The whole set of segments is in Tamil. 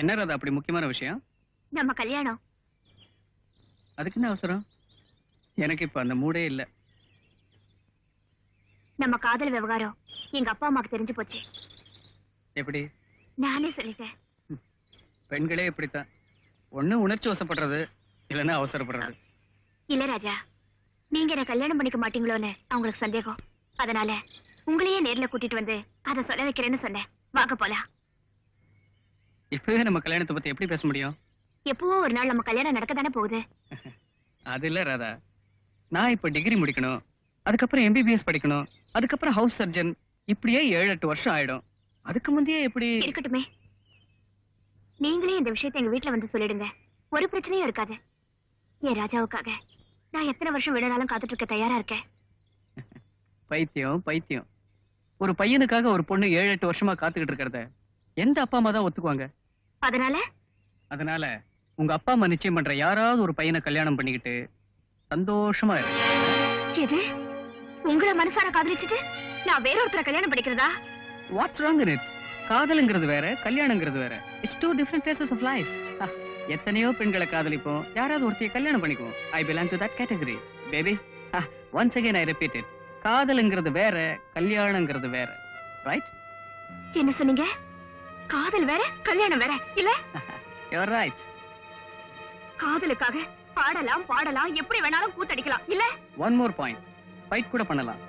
என்ன ராதா அப்படி முக்கியமான விஷயம்? நம்ம கல்யாணம். அதுக்கு என்ன அவசரம்? எனக்கு இப்ப அந்த மூடே இல்ல. நம்ம காதல் விவகாரம் எங்க அப்பா அம்மாக்கு தெரிஞ்சு போச்சு. எப்படி? நானே சொல்லிட்டேன். பெண்களே இப்படித்தான். ஒண்ணு உணர்ச்சி வசப்படுறது இல்லைன்னா அவசரப்படுறது. இல்ல ராஜா நீங்க என்ன கல்யாணம் பண்ணிக்க மாட்டீங்களோன்னு அவங்களுக்கு சந்தேகம். அதனால உங்களையே நேர்ல கூட்டிட்டு வந்து அதை சொல்ல வைக்கிறேன்னு சொன்னேன். வாங்க போலாம். இப்பவே நம்ம கல்யாணத்தை பத்தி எப்படி பேச முடியும்? எப்பவோ ஒரு நாள் நம்ம கல்யாணம் நடக்க தானே போகுது. அது இல்ல ராதா. நான் இப்ப டிகிரி முடிக்கணும் அதுக்கப்புறம் எம்பிபிஎஸ் படிக்கணும் அதுக்கப்புறம் ஹவுஸ் சர்ஜன் இப்படியே ஏழு எட்டு வருஷம் ஆயிடும். அதுக்கு முந்தையே எப்படி? இருக்கட்டுமே. நீங்களே இந்த விஷயத்தை எங்க வீட்ல வந்து சொல்லிடுங்க. ஒரு பிரச்சனையும் இருக்காது. என் ராஜாவுக்காக? நான் எத்தனை வருஷம் வேணும்னாலும் காத்துட்டு இருக்க தயாரா இருக்கேன். பைத்தியம் பைத்தியம். ஒரு பையனுக்காக ஒரு பொண்ணு ஏழு எட்டு வருஷமா காத்துக்கிட்டு இருக்கிறத எந்த அப்பா அம்மா தான் ஒத்துக்குவாங்க? அதனால? அதனால உங்க அப்பா அம்மா நிச்சயம் பண்ற யாராவது ஒரு பையனை கல்யாணம் பண்ணிக்கிட்டு சந்தோஷமா இரு. எது? உங்களை மனசார காதலிச்சுட்டு நான் வேற ஒருத்தரை கல்யாணம் பண்ணிக்கிறதா? வாட்ஸ் ராங் இன் இட் காதலுங்கிறது வேற கல்யாணங்கிறது வேற. It's two different phases of life எத்தனையோ பெண்களை காதலிப்போம். யாராவது ஒருத்தைய கல்யாணம் பண்ணிக்குவோம். I belong to that category baby once again I repeat it காதலுங்கிறது வேற கல்யாணங்கிறது வேற. ரைட் என்ன சொன்னீங்க? காதல் வேற கல்யாணம் வேற இல்ல? ரைட் காதலுக்காக பாடலாம் பாடலாம் எப்படி வேணாலும் கூத்தடிக்கலாம் இல்ல? ஒன் மோர் பாயிண்ட் ஃபைட் கூட பண்ணலாம்.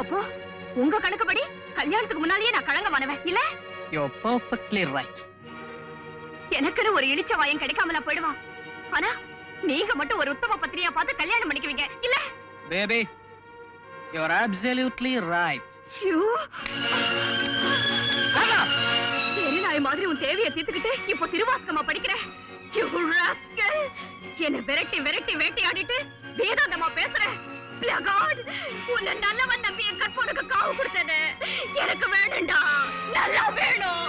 அப்போ உங்க கணக்குப்படி கல்யாணத்துக்கு முன்னாலேயே நான் கலங்கமானவன் இல்ல? யூ பர்ஃபெக்ட்லி ரைட் எனக்குன்னு ஒரு இடிச்ச வாயம் கிடைக்காம நான் போயிடுவான். ஆனா நீங்க மட்டும் ஒரு உத்தம பத்திரியா பார்த்து கல்யாணம் பண்ணிக்குவீங்க இல்ல? பேபி யூர் அப்சல்யூட்லி ரைட் ஐயோ. நாய் மாதிரி உன் தேவையை தீர்த்துக்கிட்டு இப்போ திருவாசகமா படிக்கிறேன். என்னை விரட்டி விரட்டி வேட்டையாடிட்டு வேதாந்தமா பேசுற? பிளகாட் உன்னை நல்லவன் நம்பி என் கற்பனுக்கு காவு கொடுத்தது. எனக்கு வேணும்டா. நல்லா வேணும்.